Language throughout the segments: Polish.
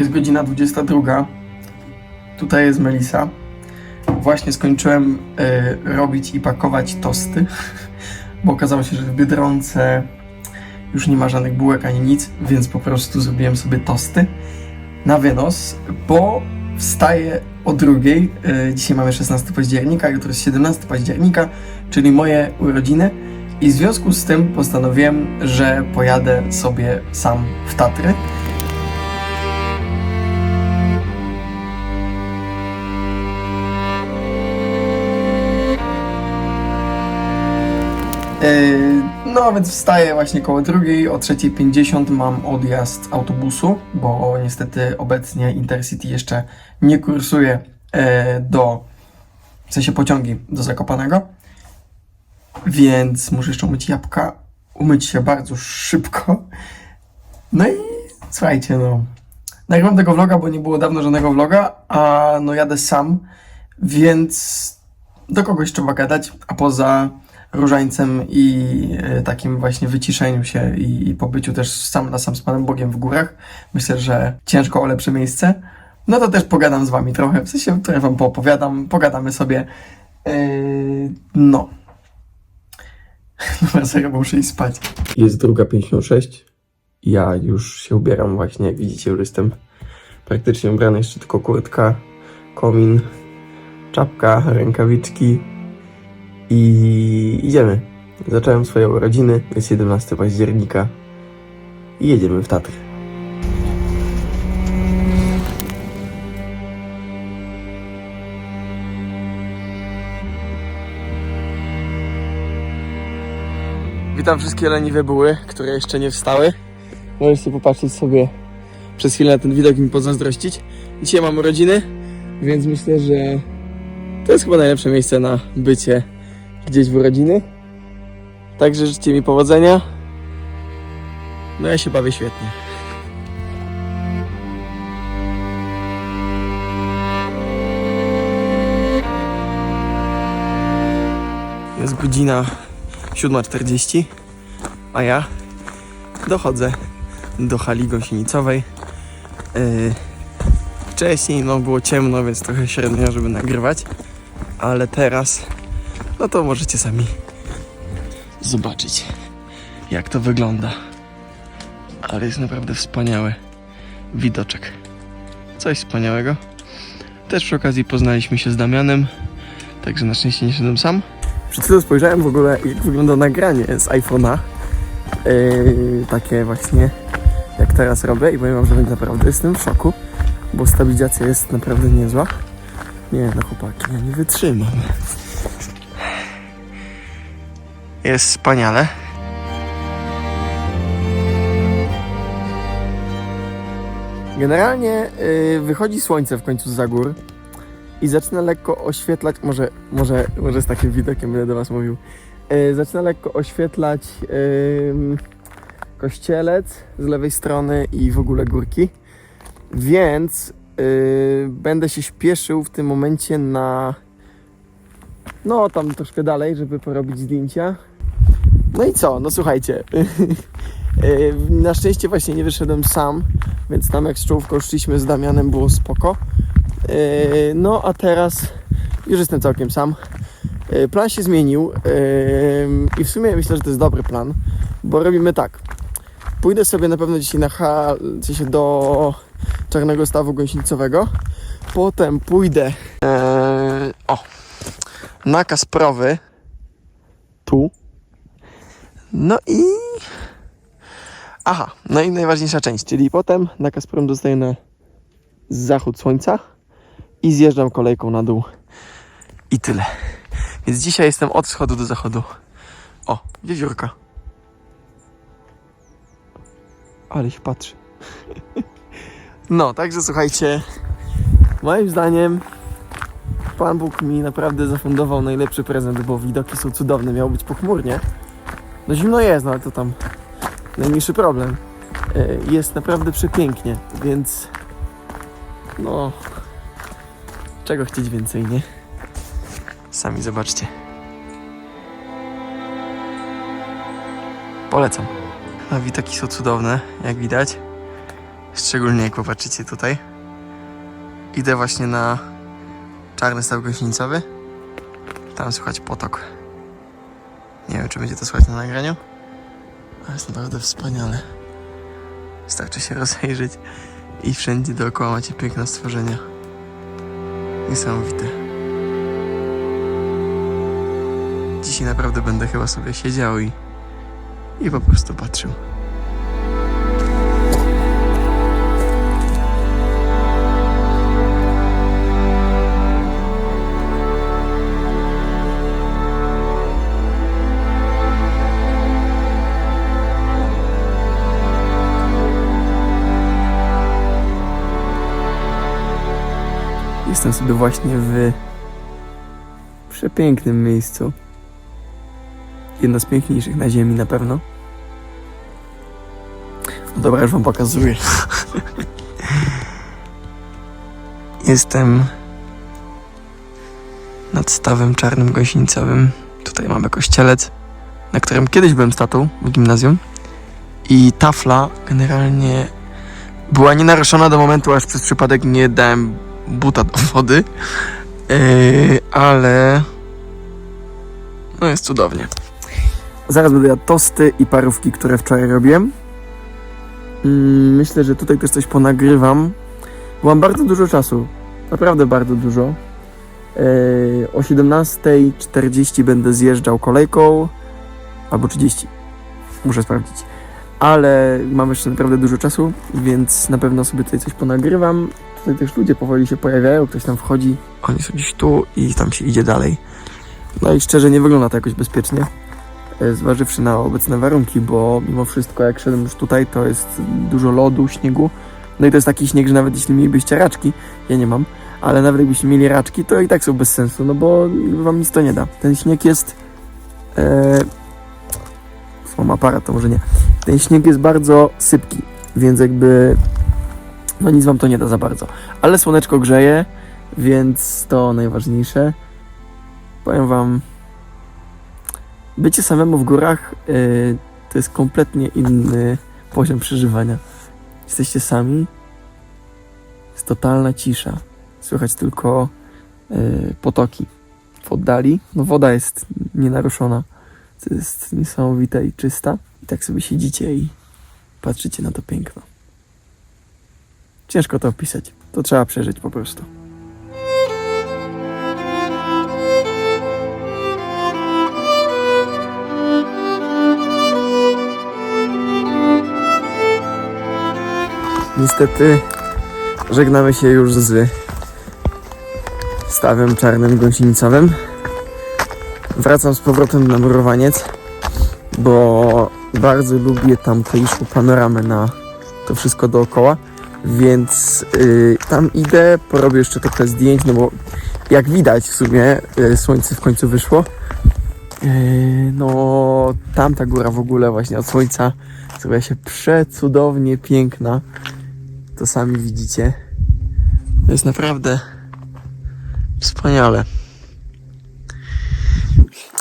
Jest godzina 22. Tutaj jest Melisa. Właśnie skończyłem y, robić i pakować tosty, bo okazało się, że w Biedronce już nie ma żadnych bułek ani nic, więc po prostu zrobiłem sobie tosty na wynos, bo wstaję o drugiej. Y, dzisiaj mamy 16 października, jutro jest 17 października, czyli moje urodziny. I w związku z tym postanowiłem, że pojadę sobie sam w Tatry. No, więc wstaję właśnie koło drugiej, o 3.50 mam odjazd autobusu, bo niestety obecnie Intercity jeszcze nie kursuje e, do, w sensie pociągi do Zakopanego, więc muszę jeszcze umyć jabłka, umyć się bardzo szybko. No i słuchajcie, no, nagrywam tego vloga, bo nie było dawno żadnego vloga, a no jadę sam, więc do kogoś trzeba gadać, a poza różańcem i e, takim właśnie wyciszeniu się i, pobyciu też sam na sam z Panem Bogiem w górach. Myślę, że ciężko o lepsze miejsce. No to też pogadam z Wami trochę, w sensie trochę Wam poopowiadam, pogadamy sobie. Yy, no. Dobra, serio, muszę iść spać. Jest druga 56. Ja już się ubieram właśnie, jak widzicie, już jestem praktycznie ubrany, jeszcze tylko kurtka, komin, czapka, rękawiczki, i idziemy. Zacząłem swoje urodziny, jest 11 października i jedziemy w Tatry. Witam wszystkie leniwe buły, które jeszcze nie wstały. Możecie popatrzeć sobie przez chwilę na ten widok i mi pozazdrościć. Dzisiaj mam urodziny, więc myślę, że to jest chyba najlepsze miejsce na bycie gdzieś w urodziny. Także życzcie mi powodzenia. No ja się bawię świetnie. Jest godzina 7.40, a ja dochodzę do hali gąsienicowej. Yy, wcześniej no było ciemno, więc trochę średnio, żeby nagrywać, ale teraz no to możecie sami zobaczyć, jak to wygląda. Ale jest naprawdę wspaniały widoczek. Coś wspaniałego. Też przy okazji poznaliśmy się z Damianem, także na szczęście nie sam. Przed chwilą spojrzałem w ogóle, jak wygląda nagranie z iPhone'a. Yy, takie właśnie, jak teraz robię i powiem wam, że będzie naprawdę jestem w szoku, bo stabilizacja jest naprawdę niezła. Nie no chłopaki, ja nie wytrzymam. Jest wspaniale. Generalnie yy, wychodzi słońce w końcu z gór i zaczyna lekko oświetlać, może, może, może z takim widokiem będę do Was mówił, yy, zaczyna lekko oświetlać yy, kościelec z lewej strony i w ogóle górki, więc yy, będę się śpieszył w tym momencie na no tam troszkę dalej, żeby porobić zdjęcia. No i co? No słuchajcie. Yy, Na szczęście właśnie nie wyszedłem sam, więc tam jak z czołówką szliśmy z Damianem było spoko. Yy, No a teraz już jestem całkiem sam. Yy, Plan się zmienił i w sumie myślę, że to jest dobry plan, bo robimy tak. Pójdę sobie na pewno dzisiaj na hal, w sensie do Czarnego Stawu Gąsienicowego. Potem pójdę yy, o, na Kasprowy tu. No i. Aha, no i najważniejsza część, czyli potem na Kasprem dostaję na zachód słońca i zjeżdżam kolejką na dół. I tyle. Więc dzisiaj jestem od wschodu do zachodu. O, wiewiórka. Ale się patrzy. No, także słuchajcie. Moim zdaniem Pan Bóg mi naprawdę zafundował najlepszy prezent, bo widoki są cudowne. Miało być pochmurnie. No zimno jest, no ale to tam najmniejszy problem. E, Jest naprawdę przepięknie, więc no czego chcieć więcej, nie? Sami zobaczcie. Polecam. A widoki są cudowne, jak widać. Szczególnie jak popatrzycie tutaj. Idę właśnie na czarny staw gościńcowy. Tam słychać potok. Nie wiem, czy będzie to słychać na nagraniu. Ale jest naprawdę wspaniale. Wystarczy się rozejrzeć i wszędzie dookoła macie piękne stworzenia. Niesamowite. Dzisiaj naprawdę będę chyba sobie siedział i, i po prostu patrzył. Jestem sobie właśnie w przepięknym miejscu. Jedno z piękniejszych na ziemi na pewno. No dobra, już wam pokazuję. Jestem nad stawem czarnym gąsienicowym. Tutaj mamy kościelec, na którym kiedyś byłem statą w gimnazjum. I tafla generalnie była nienaruszona do momentu, aż przez przypadek nie dałem buta do wody. Yy, ale no jest cudownie. Zaraz będę jadł tosty i parówki, które wczoraj robiłem. Mm, Myślę, że tutaj też coś ponagrywam. Bo mam bardzo dużo czasu. Naprawdę bardzo dużo. Yy, o 17.40 będę zjeżdżał kolejką. Albo 30. Muszę sprawdzić. Ale mam jeszcze naprawdę dużo czasu, więc na pewno sobie tutaj coś ponagrywam. Tutaj też ludzie powoli się pojawiają, ktoś tam wchodzi. Oni są gdzieś tu i tam się idzie dalej. No i szczerze nie wygląda to jakoś bezpiecznie, e, zważywszy na obecne warunki, bo mimo wszystko jak szedłem już tutaj, to jest dużo lodu, śniegu. No i to jest taki śnieg, że nawet jeśli mielibyście raczki, ja nie mam, ale nawet jakbyście mieli raczki, to i tak są bez sensu, no bo wam nic to nie da. Ten śnieg jest... E, mam aparat, to może nie. Ten śnieg jest bardzo sypki, więc jakby no nic wam to nie da za bardzo. Ale słoneczko grzeje, więc to najważniejsze. Powiem wam, bycie samemu w górach yy, to jest kompletnie inny poziom przeżywania. Jesteście sami, jest totalna cisza. Słychać tylko yy, potoki w oddali. No woda jest nienaruszona. To jest niesamowita i czysta. I tak sobie siedzicie i patrzycie na to piękno. Ciężko to opisać. To trzeba przeżyć po prostu. Niestety żegnamy się już z stawem czarnym gąsienicowym. Wracam z powrotem na murowaniec, bo bardzo lubię tamtejszą panoramę na to wszystko dookoła. Więc y, tam idę, porobię jeszcze trochę zdjęć, no bo jak widać w sumie y, słońce w końcu wyszło. Y, no tamta góra w ogóle właśnie od słońca zrobiła się przecudownie piękna. To sami widzicie. To jest naprawdę wspaniale.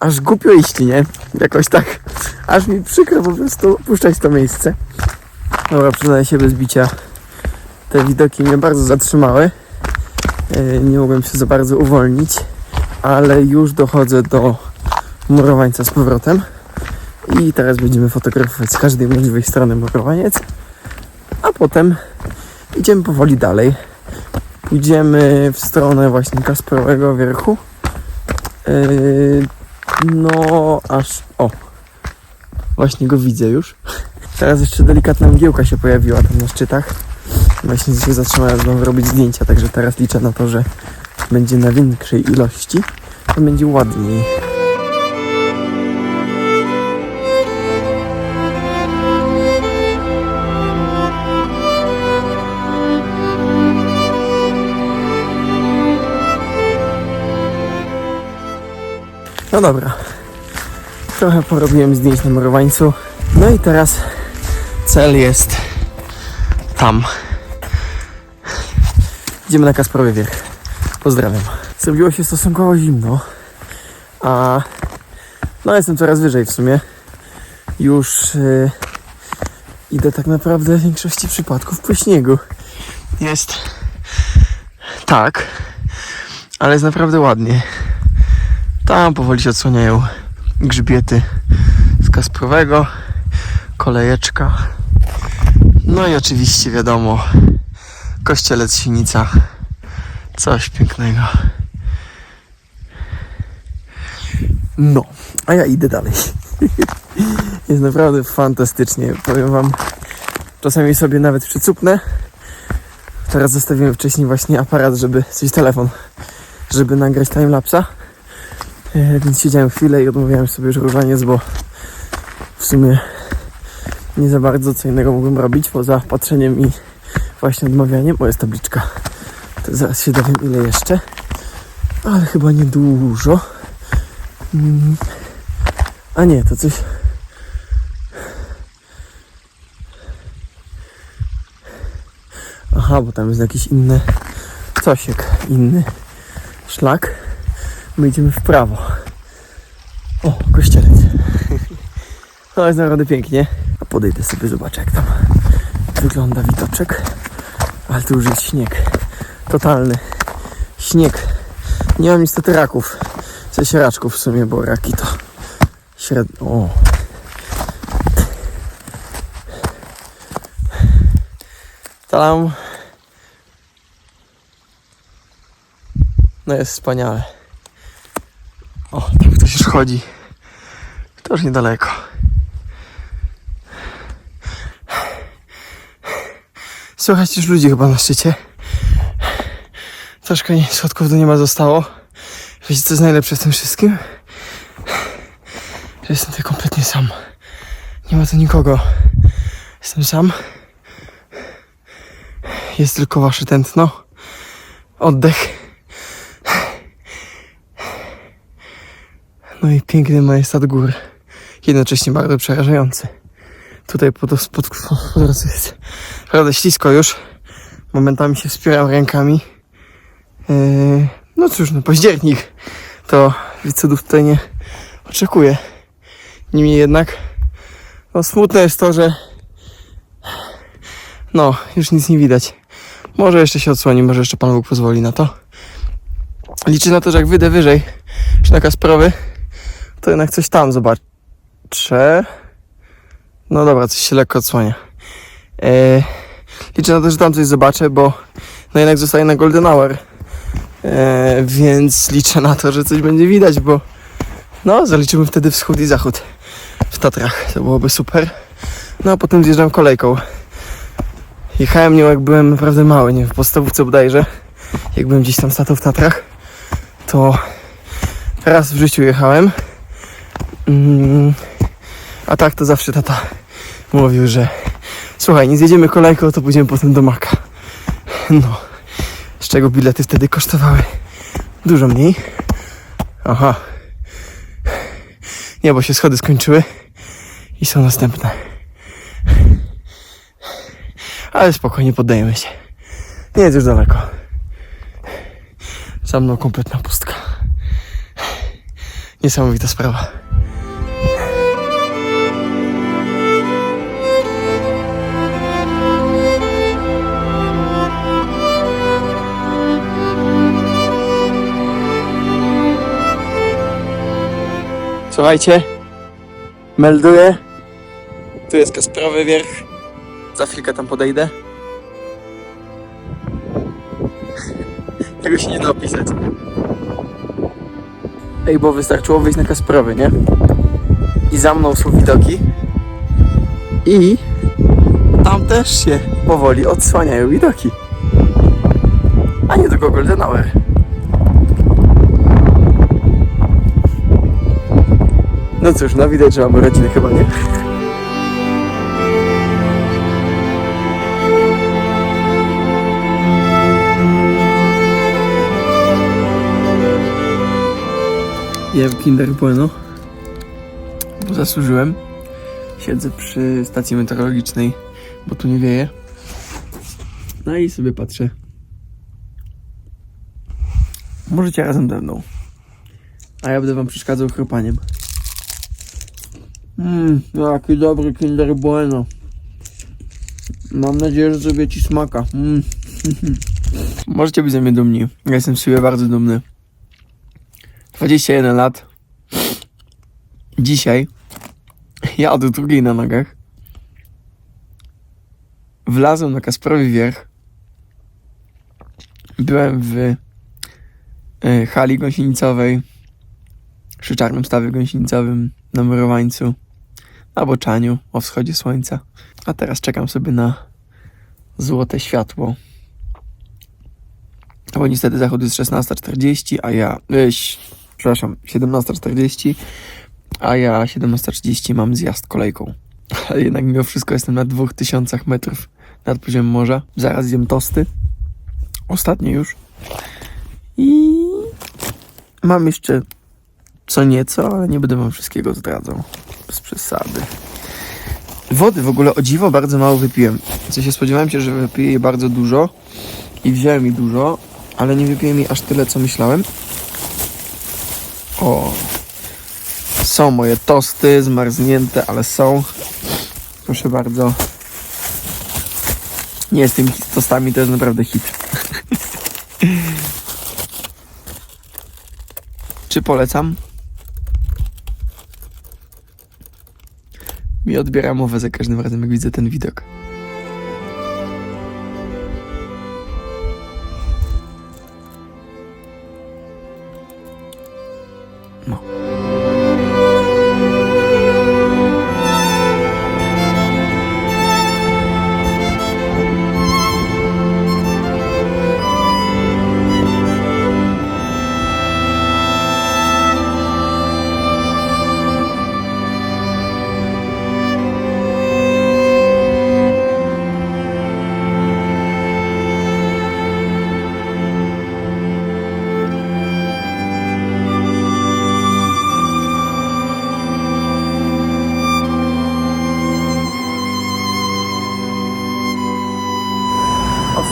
Aż głupio iść, nie? Jakoś tak. Aż mi przykro po prostu opuszczać to miejsce. Dobra, przyznaję się bez bicia te widoki mnie bardzo zatrzymały. E, Nie mogłem się za bardzo uwolnić, ale już dochodzę do murowańca z powrotem. I teraz będziemy fotografować z każdej możliwej strony murowaniec, a potem idziemy powoli dalej. Pójdziemy w stronę właśnie Kasprowego Wierchu. E, No, aż. O! Właśnie go widzę już. Teraz jeszcze delikatna mgiełka się pojawiła tam na szczytach. Właśnie się zatrzymałem, wam robić zdjęcia, także teraz liczę na to, że będzie na większej ilości, to będzie ładniej. No dobra. Trochę porobiłem zdjęć na morowańcu. No i teraz cel jest tam. Idziemy na Kasprowy Wierch. Pozdrawiam. Zrobiło się stosunkowo zimno, a no jestem coraz wyżej w sumie. Już yy, idę tak naprawdę w większości przypadków po śniegu. Jest tak, ale jest naprawdę ładnie. Tam powoli się odsłaniają grzbiety z Kasprowego, kolejeczka. No i oczywiście wiadomo, kościelec Sinica. Coś pięknego. No, a ja idę dalej. Jest naprawdę fantastycznie. Powiem wam, czasami sobie nawet przycupnę. Teraz zostawiłem wcześniej właśnie aparat, żeby, coś telefon, żeby nagrać timelapsa. E, więc siedziałem chwilę i odmawiałem sobie żurowanie, bo w sumie nie za bardzo co innego mógłbym robić poza patrzeniem i właśnie odmawianiem. O, jest tabliczka. To zaraz się dowiem ile jeszcze. Ale chyba nie dużo. Mm. A nie, to coś. Aha, bo tam jest jakiś inny cosiek, inny szlak. My idziemy w prawo. O, kościelec. No jest naprawdę pięknie. A podejdę sobie, zobaczę jak tam wygląda widoczek. Ale tu już jest śnieg. Totalny. Śnieg. Nie mam niestety raków. W sensie raczków w sumie, bo raki to średnio. O. Tam. No jest wspaniale. O, tam ktoś już chodzi. To już niedaleko. Słychać już ludzi chyba na szczycie. Troszkę schodków do nieba zostało. Wiecie co jest najlepsze w tym wszystkim? Że jestem tutaj kompletnie sam. Nie ma tu nikogo. Jestem sam. Jest tylko wasze tętno. Oddech. No i piękny majestat gór. Jednocześnie bardzo przerażający. Tutaj pod, pod, pod, jest naprawdę ślisko już. Momentami się wspieram rękami. Yy, no cóż, no październik. To cudów tutaj nie oczekuję. Niemniej jednak no smutne jest to, że no, już nic nie widać. Może jeszcze się odsłoni, może jeszcze Pan Bóg pozwoli na to. Liczę na to, że jak wyjdę wyżej, czy na Kasprowy, to jednak coś tam zobaczę. No dobra, coś się lekko odsłania. Eee, liczę na to, że tam coś zobaczę, bo no jednak zostaję na Golden Hour. Eee, więc liczę na to, że coś będzie widać, bo no, zaliczymy wtedy wschód i zachód w Tatrach. To byłoby super. No a potem zjeżdżam kolejką. Jechałem nią jak byłem naprawdę mały, nie w podstawówce bodajże. Jak byłem gdzieś tam statą w Tatrach, to raz w życiu jechałem. Mm, a tak to zawsze tata mówił, że słuchaj, nie zjedziemy kolejką, to pójdziemy potem do Maka. No, z czego bilety wtedy kosztowały dużo mniej. Aha. Nie, bo się schody skończyły i są następne. Ale spokojnie poddajemy się. Nie jest już daleko. Za mną kompletna pustka. Niesamowita sprawa. Słuchajcie, melduję. Tu jest Kasprowy Wierch. Za chwilkę tam podejdę. Tego się nie da opisać. Ej, bo wystarczyło wyjść na Kasprowy, nie? I za mną są widoki. I tam też się powoli odsłaniają widoki. A nie tylko Golden Hour. No cóż, no widać, że mamy rodzinę chyba, nie? Jem Kinder Bueno, bo zasłużyłem. Siedzę przy stacji meteorologicznej, bo tu nie wieje. No i sobie patrzę. Możecie razem ze mną. A ja będę wam przeszkadzał chrupaniem. Mmm, jaki dobry Kinder Bueno. Mam nadzieję, że zrobię ci smaka. Mm. Możecie być ze mnie dumni. Ja jestem z siebie bardzo dumny. 21 lat. Dzisiaj ja od drugiej na nogach wlazłem na Kasprowy Wierch. Byłem w e, hali gąsienicowej przy czarnym stawie gąsienicowym na Murowańcu na Boczaniu o wschodzie słońca. A teraz czekam sobie na złote światło. Bo niestety zachód jest 16.40, a ja... E, przepraszam, 17.40, a ja 17.30 mam zjazd kolejką. Ale jednak mimo wszystko jestem na 2000 metrów nad poziomem morza. Zaraz zjem tosty. Ostatnie już. I mam jeszcze co nieco, ale nie będę wam wszystkiego zdradzał. Bez przesady. Wody w ogóle o dziwo bardzo mało wypiłem. W sensie spodziewałem się, że wypiję jej bardzo dużo i wziąłem mi dużo, ale nie wypiłem jej aż tyle, co myślałem. O, są moje tosty, zmarznięte, ale są. Proszę bardzo. Nie z tymi tostami, to jest naprawdę hit. Czy polecam? Mi odbiera mowę za każdym razem, jak widzę ten widok.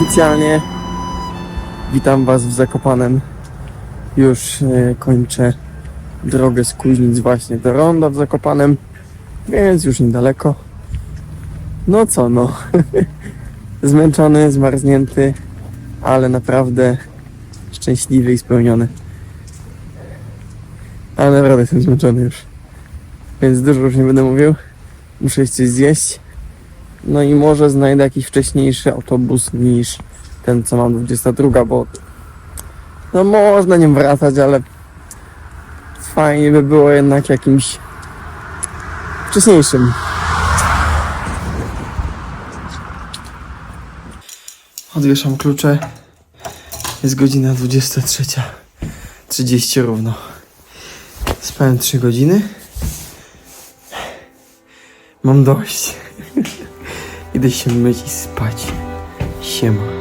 Oficjalnie witam Was w Zakopanem. Już e, kończę drogę z Kuźnic właśnie do Ronda w Zakopanem, więc już niedaleko. No co no, zmęczony, zmarznięty, ale naprawdę szczęśliwy i spełniony. Ale naprawdę jestem zmęczony już, więc dużo już nie będę mówił. Muszę coś zjeść. No i może znajdę jakiś wcześniejszy autobus niż ten, co mam 22, bo no można nim wracać, ale fajnie by było jednak jakimś wcześniejszym. Odwieszam klucze. Jest godzina 23.30 równo. Spałem 3 godziny. Mam dość. Idę się myć spać. Siema.